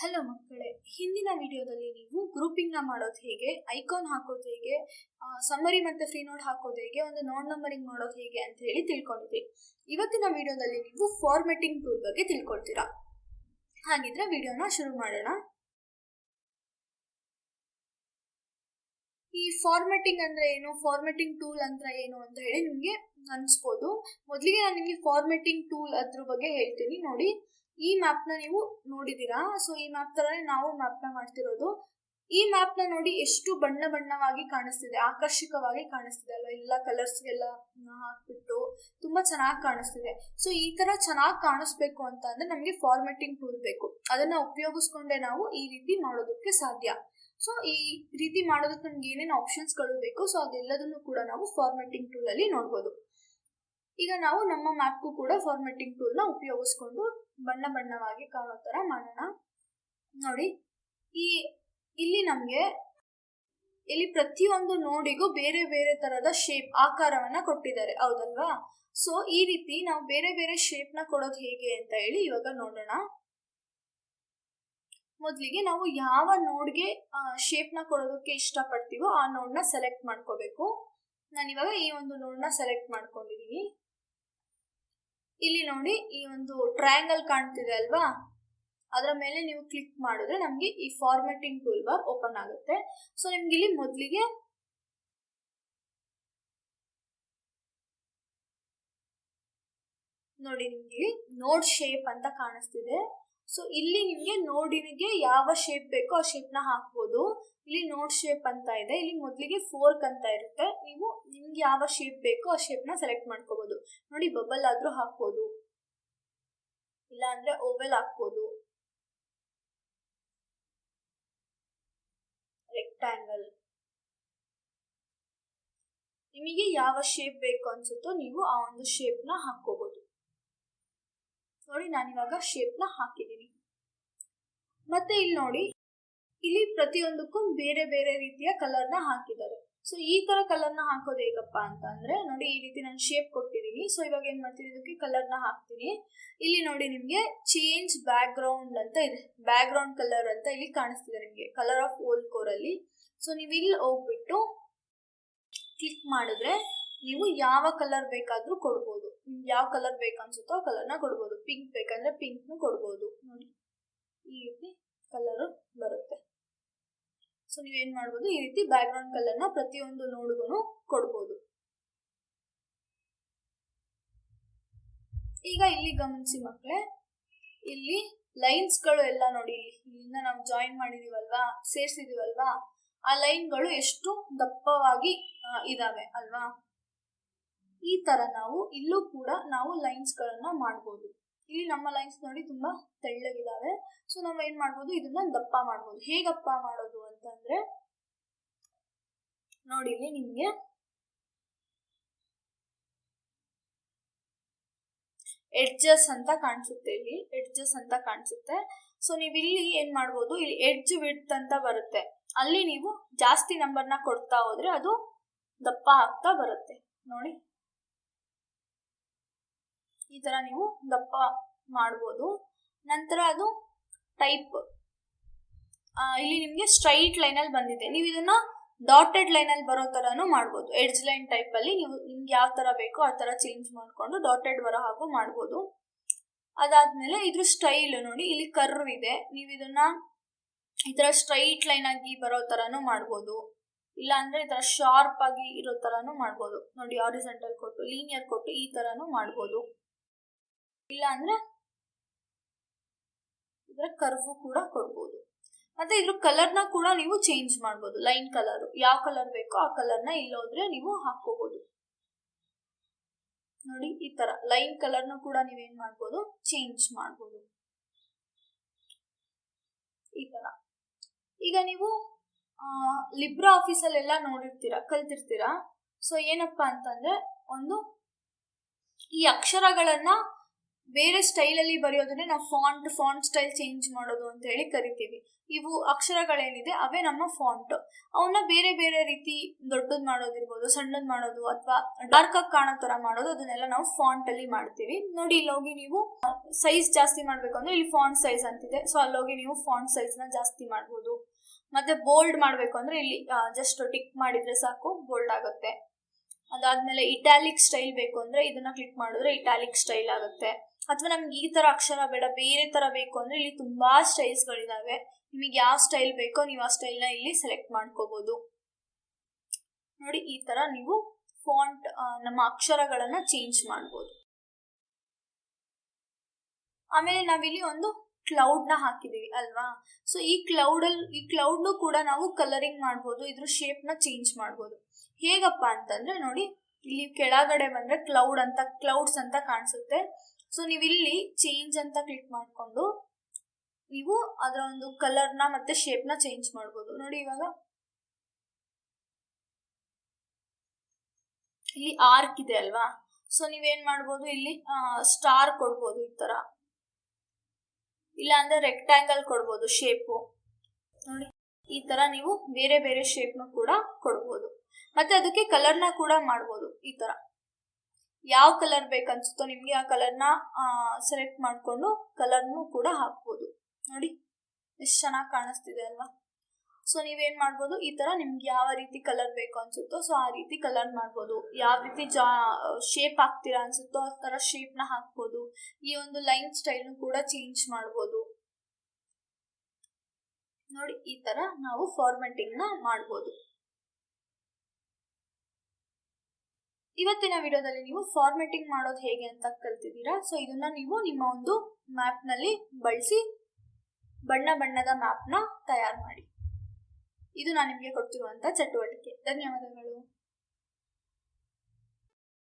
Hello ಮಕ್ಕಳೇ, ಹಿಂದಿನ ವಿಡಿಯೋದಲ್ಲಿ ನೀವು ಗ್ರೂಪಿಂಗ್ನ ಮಾಡೋದು ಹೇಗೆ ಐಕಾನ್ ಹಾಕೋದು ಹೇಗೆ ಸಮ್ಮರಿ ಮತ್ತು ಫ್ರೀ ನೋಟ್ ಹಾಕೋದು ಹೇಗೆ, ಒಂದು ನೋಡ್ ನಂಬರಿಂಗ್ ಮಾಡೋದು ಹೇಗೆ ಅಂತ ಹೇಳಿ ತಿಳ್ಕೊಂಡಿದ್ರಿ ಇವತ್ತಿನ ವಿಡಿಯೋದಲ್ಲಿ ನೀವು ಫಾರ್ಮೆಟಿಂಗ್ ಟೂಲ್ ಬಗ್ಗೆ ತಿಳ್ಕೊಳ್ತೀರಾ? ಹಾಗಿದ್ರೆ ವಿಡಿಯೋನ ಶುರು ಮಾಡೋಣ. ಈ ಫಾರ್ಮೆಟಿಂಗ್ ಅಂದ್ರೆ ಏನು ಫಾರ್ಮೆಟಿಂಗ್ ಟೂಲ್ ಅಂತ ಏನು ಅಂತ ಹೇಳಿ ನಿಮಗೆ ಅನಿಸ್ಬೋದು. ಮೊದಲಿಗೆ ನಾನು ನಿಮಗೆ ಫಾರ್ಮೆಟಿಂಗ್ ಟೂಲ್ ಅದ್ರ ಬಗ್ಗೆ ಹೇಳ್ತೀನಿ, ನೋಡಿ. ಈ ಮ್ಯಾಪ್ನ ನೀವು ನೋಡಿದ್ದೀರಾ? ಸೊ ಈ ಮ್ಯಾಪ್ ಥರನೇ ನಾವು ಮ್ಯಾಪ್ನ ಮಾಡ್ತಿರೋದು. ಈ ಮ್ಯಾಪ್ನ ನೋಡಿ ಎಷ್ಟು ಬಣ್ಣ ಬಣ್ಣವಾಗಿ ಕಾಣಿಸ್ತಿದೆ, ಆಕರ್ಷಕವಾಗಿ ಕಾಣಿಸ್ತಿದೆ ಅಲ್ವಾ? ಎಲ್ಲ ಕಲರ್ಸ್ಗೆಲ್ಲ ಹಾಕ್ಬಿಟ್ಟು ತುಂಬಾ ಚೆನ್ನಾಗಿ ಕಾಣಿಸ್ತಿದೆ. ಸೊ ಈ ತರ ಚೆನ್ನಾಗಿ ಕಾಣಿಸ್ಬೇಕು ಅಂತ ಅಂದ್ರೆ ನಮಗೆ ಫಾರ್ಮೆಟಿಂಗ್ ಟೂಲ್ ಬೇಕು. ಅದನ್ನ ಉಪಯೋಗಿಸ್ಕೊಂಡೆ ನಾವು ಈ ರೀತಿ ಮಾಡೋದಕ್ಕೆ ಸಾಧ್ಯ. ಸೊ ಈ ರೀತಿ ಮಾಡೋದಕ್ಕೆ ನಮ್ಗೆ ಏನೇನು ಆಪ್ಷನ್ಸ್ಗಳು ಬೇಕು? ಸೊ ಅದೆಲ್ಲದನ್ನು ಕೂಡ ನಾವು ಫಾರ್ಮೆಟಿಂಗ್ ಅಲ್ಲಿ ನೋಡ್ಬೋದು. ಈಗ ನಾವು ನಮ್ಮ ಮ್ಯಾಪ್ಗೂ ಕೂಡ ಫಾರ್ಮೆಟಿಂಗ್ ಟೂಲ್ನ ಉಪಯೋಗಿಸ್ಕೊಂಡು ಬಣ್ಣ ಬಣ್ಣವಾಗಿ ಕಾಣೋ ಥರ ಮಾಡೋಣ. ನೋಡಿ, ಈ, ಇಲ್ಲಿ ನಮಗೆ, ಇಲ್ಲಿ ಪ್ರತಿಯೊಂದು ನೋಡಿಗೂ ಬೇರೆ ಬೇರೆ ತರದ ಶೇಪ್ ಆಕಾರವನ್ನ ಕೊಟ್ಟಿದ್ದಾರೆ. ಹೌದಲ್ವಾ? ಸೊ ಈ ರೀತಿ ನಾವು ಬೇರೆ ಬೇರೆ ಶೇಪ್ನ ಕೊಡೋದು ಹೇಗೆ ಅಂತ ಹೇಳಿ ಇವಾಗ ನೋಡೋಣ. ಮೊದಲಿಗೆ ನಾವು ಯಾವ ನೋಡ್ಗೆ ಶೇಪ್ನ ಕೊಡೋದಕ್ಕೆ ಇಷ್ಟಪಡ್ತೀವೋ ಆ ನೋಡ್ನ ಸೆಲೆಕ್ಟ್ ಮಾಡ್ಕೋಬೇಕು. ಇವಾಗ ಈ ಒಂದು ನೋಡ್ನ ಸೆಲೆಕ್ಟ್ ಮಾಡ್ಕೊಂಡಿದ್ದೀನಿ ಇಲ್ಲಿ ನೋಡಿ ಈ ಒಂದು ಟ್ರಯಾಂಗಲ್ ಕಾಣ್ತಿದೆ ಅಲ್ವಾ? ಅದರ ಮೇಲೆ ನೀವು ಕ್ಲಿಕ್ ಮಾಡಿದ್ರೆ ನಮಗೆ ಈ ಫಾರ್ಮೆಟಿಂಗ್ ಟೂಲ್ ಬಾರ್ ಓಪನ್ ಆಗುತ್ತೆ. ಸೊ ನಿಮ್ಗೆ ಇಲ್ಲಿ ಮೊದಲಿಗೆ ನೋಡಿ, ನಿಮ್ಗೆ ನೋಡ್ ಶೇಪ್ ಅಂತ ಕಾಣಿಸ್ತಿದೆ. ಸೊ ಇಲ್ಲಿ ನಿಮಗೆ ನೋಡಿನಿಗೆ ಯಾವ ಶೇಪ್ ಬೇಕೋ ಆ ಶೇಪ್ನ ಹಾಕ್ಬೋದು. ಇಲ್ಲಿ ನೋಟ್ ಶೇಪ್ ಅಂತ ಇದೆ. ಇಲ್ಲಿ ಮೊದಲಿಗೆ ಫೋರ್ಕ್ ಅಂತ ಇರುತ್ತೆ. ನೀವು ನಿಮ್ಗೆ ಯಾವ ಶೇಪ್ ಬೇಕೋ ಆ ಶೇಪ್ನ ಸೆಲೆಕ್ಟ್ ಮಾಡ್ಕೋಬಹುದು ನೋಡಿ ಬಬಲ್ ಆದ್ರೂ ಹಾಕ್ಬೋದು. ಇಲ್ಲ ಅಂದ್ರೆ ಓವೆಲ್ ಹಾಕ್ಬೋದು. ರೆಕ್ಟ್ಯಾಂಗಲ್ ನಿಮಗೆ ಯಾವ ಶೇಪ್ ಬೇಕು ಅನ್ಸುತ್ತೋ ನೀವು ಆ ಒಂದು ಶೇಪ್ನ ಹಾಕೋಬಹುದು ನೋಡಿ ನಾನಿವಾಗ ಶೇಪ್ನ ಹಾಕಿದ್ದೀನಿ. ಮತ್ತೆ ಇಲ್ಲಿ ನೋಡಿ ಇಲ್ಲಿ ಪ್ರತಿಯೊಂದಕ್ಕೂ ಬೇರೆ ಬೇರೆ ರೀತಿಯ ಕಲರ್ನ ಹಾಕಿದ್ದಾರೆ. ಸೊ ಈ ತರ ಕಲರ್ನ ಹಾಕೋದು ಹೇಗಪ್ಪ ಅಂತ ಅಂದ್ರೆ, ನೋಡಿ ಈ ರೀತಿ ನಾನು ಶೇಪ್ ಕೊಟ್ಟಿದೀನಿ. ಸೊ ಇವಾಗ ಏನ್ ಮಾಡ್ತೀನಿ? ಇದಕ್ಕೆ ಕಲರ್ನ ಹಾಕ್ತೀನಿ. ಇಲ್ಲಿ ನೋಡಿ ನಿಮ್ಗೆ ಚೇಂಜ್ ಬ್ಯಾಕ್ ಗ್ರೌಂಡ್ ಅಂತ ಇದೆ. ಬ್ಯಾಕ್ ಗ್ರೌಂಡ್ ಕಲರ್ ಅಂತ ಇಲ್ಲಿ ಕಾಣಿಸ್ತಿದೆ ನಿಮ್ಗೆ. ಕಲರ್ ಆಫ್ ಓಲ್ ಕೋರ್ ಅಲ್ಲಿ. ಸೊ ನೀವು ಇಲ್ಲಿ ಹೋಗ್ಬಿಟ್ಟು ಕ್ಲಿಕ್ ಮಾಡಿದ್ರೆ ನೀವು ಯಾವ ಕಲರ್ ಬೇಕಾದ್ರೂ ಕೊಡ್ಬೋದು. ನಿಮ್ಗೆ ಯಾವ ಕಲರ್ ಬೇಕನ್ಸುತ್ತೋ ಆ ಕಲರ್ನ ಕೊಡ್ಬೋದು. ಪಿಂಕ್ ಬೇಕಂದ್ರೆ ಪಿಂಕ್ನು ಕೊಡ್ಬೋದು. ನೋಡಿ, ಈ ರೀತಿ ಕಲರ್ ಬರುತ್ತೆ. ಸೊ ನೀವೇನ್ ಮಾಡ್ಬೋದು? ಈ ರೀತಿ ಬ್ಯಾಕ್ ಗ್ರೌಂಡ್ ಕಲರ್ನ ಪ್ರತಿಯೊಂದು ನೋಡ್ಗೂ ಕೊಡ್ಬೋದು. ಈಗ ಇಲ್ಲಿ ಗಮನಿಸಿ ಮಕ್ಕಳೇ ಇಲ್ಲಿ ಲೈನ್ಸ್ಗಳು ಎಲ್ಲ ನೋಡಿ. ಇಲ್ಲಿ ಇಲ್ಲಿಂದ ನಾವು ಜಾಯಿನ್ ಮಾಡಿದೀವಲ್ವಾ? ಸೇರ್ಸಿದೀವಲ್ವಾ? ಆ ಲೈನ್ಗಳು ಎಷ್ಟು ದಪ್ಪವಾಗಿ ಇದಾವೆ ಅಲ್ವಾ? ಈ ತರ ನಾವು ಇಲ್ಲೂ ಕೂಡ ನಾವು ಲೈನ್ಸ್ ಗಳನ್ನ ಮಾಡ್ಬೋದು. ಇಲ್ಲಿ ನಮ್ಮ ಲೈನ್ಸ್ ನೋಡಿ ತುಂಬಾ ತೆಳ್ಳಗಿದಾವೆ. ಸೊ ನಾವು ಏನ್ ಮಾಡ್ಬೋದು? ಇದನ್ನ ದಪ್ಪ ಮಾಡ್ಬೋದು. ಹೇಗಪ್ಪ ಮಾಡೋದು ಅಂತಂದ್ರೆ ನೋಡಿ ಇಲ್ಲಿ ನಿಮ್ಗೆ ಎಡ್ಜಸ್ ಅಂತ ಕಾಣಿಸುತ್ತೆ ಇಲ್ಲಿ. ಎಡ್ಜಸ್ ಅಂತ ಕಾಣಿಸುತ್ತೆ. ಸೊ ನೀವು ಇಲ್ಲಿ ಏನ್ ಮಾಡ್ಬೋದು? ಇಲ್ಲಿ ಎಡ್ಜ್ ವಿಡ್ತ್ ಅಂತ ಬರುತ್ತೆ. ಅಲ್ಲಿ ನೀವು ಜಾಸ್ತಿ ನಂಬರ್ನ ಕೊಡ್ತಾ ಹೋದ್ರೆ ಅದು ದಪ್ಪ ಆಗ್ತಾ ಬರುತ್ತೆ. ನೋಡಿ. ಈ ತರ ನೀವು ದಪ್ಪ ಮಾಡ್ಬೋದು. ನಂತರ ಅದು ಟೈಪ್. ಇಲ್ಲಿ ನಿಮಗೆ ಸ್ಟ್ರೈಟ್ ಲೈನಲ್ಲಿ ಬಂದಿದೆ. ನೀವು ಇದನ್ನ ಡಾಟೆಡ್ ಲೈನಲ್ಲಿ ಬರೋ ಥರನೂ ಮಾಡ್ಬೋದು. ಎಡ್ಜ್ ಲೈನ್ ಟೈಪಲ್ಲಿ ನೀವು ನಿಮ್ಗೆ ಯಾವ ಥರ ಬೇಕೋ ಆ ಥರ ಚೇಂಜ್ ಮಾಡಿಕೊಂಡು ಡಾಟೆಡ್ ಬರೋ ಹಾಗೂ ಮಾಡ್ಬೋದು. ಅದಾದ್ಮೇಲೆ ಇದ್ರ ಸ್ಟೈಲ್ ನೋಡಿ, ಇಲ್ಲಿ ಕರ್ವ್ ಇದೆ. ನೀವು ಇದನ್ನ ಈ ಥರ ಸ್ಟ್ರೈಟ್ ಲೈನ್ ಆಗಿ ಬರೋ ಥರನೂ ಮಾಡ್ಬೋದು. ಇಲ್ಲ ಅಂದ್ರೆ ಈ ಥರ ಶಾರ್ಪ್ ಆಗಿ ಇರೋ ಥರನೂ ಮಾಡ್ಬೋದು. ನೋಡಿ ಆರಿಜೆಂಟಲ್ ಕೊಟ್ಟು, ಲೀನಿಯರ್ ಕೊಟ್ಟು ಈ ಥರನೂ ಮಾಡ್ಬೋದು. ಇಲ್ಲ ಅಂದ್ರೆ ಇದರ ಕರ್ವು ಕೂಡ ಕೊಡ್ಬೋದು. ಮತ್ತೆ ಇದ್ರ ಕಲರ್ನ ಕೂಡ ನೀವು ಚೇಂಜ್ ಮಾಡ್ಬೋದು. ಲೈನ್ ಕಲರ್ ಯಾವ ಕಲರ್ ಬೇಕೋ ಆ ಕಲರ್ನ ಇಲ್ಲೋದ್ರೆ ನೀವು ಹಾಕೋಬಹುದು ನೋಡಿ, ಈ ತರ. ಲೈನ್ ಕಲರ್ನ ಕೂಡ ನೀವೇನ್ ಮಾಡ್ಬೋದು? ಚೇಂಜ್ ಮಾಡ್ಬೋದು. ಈ ತರ. ಈಗ ನೀವು ಲಿಬ್ರಾ ಆಫೀಸಲ್ಲೆಲ್ಲ ನೋಡಿರ್ತೀರಾ, ಕಲ್ತಿರ್ತೀರಾ? ಸೊ ಏನಪ್ಪಾ ಅಂತಂದ್ರೆ, ಒಂದು ಈ ಅಕ್ಷರಗಳನ್ನ ಬೇರೆ ಸ್ಟೈಲಲ್ಲಿ ಬರೆಯೋದನ್ನೇ ನಾವು ಫಾಂಟ್ ಫಾಂಟ್ ಸ್ಟೈಲ್ ಚೇಂಜ್ ಮಾಡೋದು ಅಂತ ಹೇಳಿ ಕರಿತೀವಿ. ಇವು ಅಕ್ಷರಗಳೇನಿದೆ, ಅವೇ ನಮ್ಮ ಫಾಂಟ್ ಅವನ್ನ ಬೇರೆ ಬೇರೆ ರೀತಿ ದೊಡ್ಡದ್ ಮಾಡೋದಿರ್ಬೋದು, ಸಣ್ಣದ್ ಮಾಡೋದು, ಅಥವಾ ಡಾರ್ಕ್ ಆಗಿ ಕಾಣೋ ತರ ಮಾಡೋದು, ಅದನ್ನೆಲ್ಲ ನಾವು ಫಾಂಟ್ ಅಲ್ಲಿ ಮಾಡ್ತೀವಿ. ನೋಡಿ, ಇಲ್ಲಿ ಹೋಗಿ ನೀವು ಸೈಜ್ ಜಾಸ್ತಿ ಮಾಡ್ಬೇಕು ಅಂದ್ರೆ ಇಲ್ಲಿ ಫಾಂಟ್ ಸೈಜ್ ಅಂತಿದೆ. ಸೊ ಅಲ್ಲಿ ಹೋಗಿ ನೀವು ಫಾಂಟ್ ಸೈಜ್ನ ಜಾಸ್ತಿ ಮಾಡ್ಬೋದು. ಮತ್ತೆ ಬೋಲ್ಡ್ ಮಾಡ್ಬೇಕು ಅಂದ್ರೆ ಇಲ್ಲಿ ಜಸ್ಟ್ ಟಿಕ್ ಮಾಡಿದ್ರೆ ಸಾಕು ಬೋಲ್ಡ್ ಆಗುತ್ತೆ. ಅದಾದ್ಮೇಲೆ ಇಟಾಲಿಕ್ ಸ್ಟೈಲ್ ಬೇಕು ಅಂದ್ರೆ ಇದನ್ನ ಕ್ಲಿಕ್ ಮಾಡಿದ್ರೆ ಇಟಾಲಿಕ್ ಸ್ಟೈಲ್ ಆಗುತ್ತೆ. ಅಥವಾ ನಮ್ಗೆ ಈ ತರ ಅಕ್ಷರ ಬೇಡ, ಬೇರೆ ತರ ಬೇಕು ಅಂದ್ರೆ ಇಲ್ಲಿ ತುಂಬಾ ಸ್ಟೈಲ್ಸ್ ಗಳಿದಾವೆ. ನಿಮಗೆ ಯಾವ ಸ್ಟೈಲ್ ಬೇಕೋ ನೀವು ಆ ಸ್ಟೈಲ್ನ ಇಲ್ಲಿ ಸೆಲೆಕ್ಟ್ ಮಾಡ್ಕೋಬಹುದು ನೋಡಿ, ಈ ತರ ನೀವು ಫಾಂಟ್ ನಮ್ಮ ಅಕ್ಷರಗಳನ್ನ ಚೇಂಜ್ ಮಾಡ್ಬೋದು. ಆಮೇಲೆ ನಾವಿಲ್ಲಿ ಒಂದು ಕ್ಲೌಡ್ನ ಹಾಕಿದೀವಿ ಅಲ್ವಾ? ಸೊ ಈ ಕ್ಲೌಡ್ ಅಲ್ಲಿ ಈ ಕ್ಲೌಡ್ ಕೂಡ ನಾವು ಕಲರಿಂಗ್ ಮಾಡ್ಬೋದು, ಇದ್ರ ಶೇಪ್ನ ಚೇಂಜ್ ಮಾಡ್ಬೋದು. ಹೇಗಪ್ಪ ಅಂತಂದ್ರೆ ನೋಡಿ, ಇಲ್ಲಿ ಕೆಳಗಡೆ ಬಂದ್ರೆ ಕ್ಲೌಡ್ ಅಂತ ಕ್ಲೌಡ್ಸ್ ಅಂತ ಕಾಣಿಸುತ್ತೆ. ಸೊ ನೀವು ಇಲ್ಲಿ ಚೇಂಜ್ ಅಂತ ಕ್ಲಿಕ್ ಮಾಡಿಕೊಂಡು ನೀವು ಅದರ ಒಂದು ಕಲರ್ನ ಮತ್ತೆ ಶೇಪ್ನ ಚೇಂಜ್ ಮಾಡ್ಬೋದು. ನೋಡಿ ಇವಾಗ. ಇಲ್ಲಿ ಆರ್ಕ್ ಇದೆ ಅಲ್ವಾ? ಸೊ ನೀವೇನ್ ಮಾಡ್ಬೋದು ಇಲ್ಲಿ? ಸ್ಟಾರ್ ಕೊಡ್ಬೋದು ಈ ತರ. ಇಲ್ಲ ಅಂದ್ರೆ ರೆಕ್ಟ್ಯಾಂಗಲ್ ಕೊಡ್ಬೋದು ಶೇಪು ನೋಡಿ, ಈ ತರ ನೀವು ಬೇರೆ ಬೇರೆ ಶೇಪ್ನು ಕೂಡ ಕೊಡ್ಬೋದು. ಮತ್ತೆ ಅದಕ್ಕೆ ಕಲರ್ನ ಕೂಡ ಮಾಡ್ಬೋದು ಈ ತರ. ಯಾವ ಕಲರ್ ಬೇಕನ್ಸುತ್ತೋ ನಿಮ್ಗೆ ಆ ಕಲರ್ನ ಸೆಲೆಕ್ಟ್ ಮಾಡ್ಕೊಂಡು ಕಲರ್ನು ಕೂಡ ಹಾಕ್ಬೋದು. ನೋಡಿ, ಎಷ್ಟು ಚೆನ್ನಾಗಿ ಕಾಣಿಸ್ತಿದೆ ಅಲ್ವಾ? ಸೊ ನೀವೇನ್ ಮಾಡ್ಬೋದು, ಈ ತರ ನಿಮ್ಗೆ ಯಾವ ರೀತಿ ಕಲರ್ ಬೇಕು ಅನ್ಸುತ್ತೋ ಸೊ ಆ ರೀತಿ ಕಲರ್ ಮಾಡ್ಬೋದು. ಯಾವ ರೀತಿ ಜಾ ಶೇಪ್ ಹಾಕ್ತೀರಾ ಅನ್ಸುತ್ತೋ, ಆ ತರ ಶೇಪ್ನ ಹಾಕ್ಬೋದು. ಈ ಒಂದು ಲೈನ್ ಸ್ಟೈಲ್ ಕೂಡ ಚೇಂಜ್ ಮಾಡ್ಬೋದು. ನೋಡಿ, ಈ ತರ ನಾವು ಫಾರ್ಮೆಟಿಂಗ್ನ ಮಾಡ್ಬೋದು. ಇವತ್ತಿನ ವಿಡಿಯೋದಲ್ಲಿ ನೀವು ಫಾರ್ಮೆಟಿಂಗ್ ಮಾಡೋದು ಹೇಗೆ ಅಂತ ಕಲ್ತಿದ್ದೀರಾ? ಸೊ ಇದನ್ನ ನೀವು ನಿಮ್ಮ ಒಂದು ಮ್ಯಾಪ್ನಲ್ಲಿ ಬಳಸಿ, ಬಣ್ಣ ಬಣ್ಣದ ಮ್ಯಾಪ್ನ ತಯಾರು ಮಾಡಿ. ಇದು ನಾನು ನಿಮಗೆ ಕೊಡ್ತಿರುವಂಥ ಚಟುವಟಿಕೆ. ಧನ್ಯವಾದಗಳು.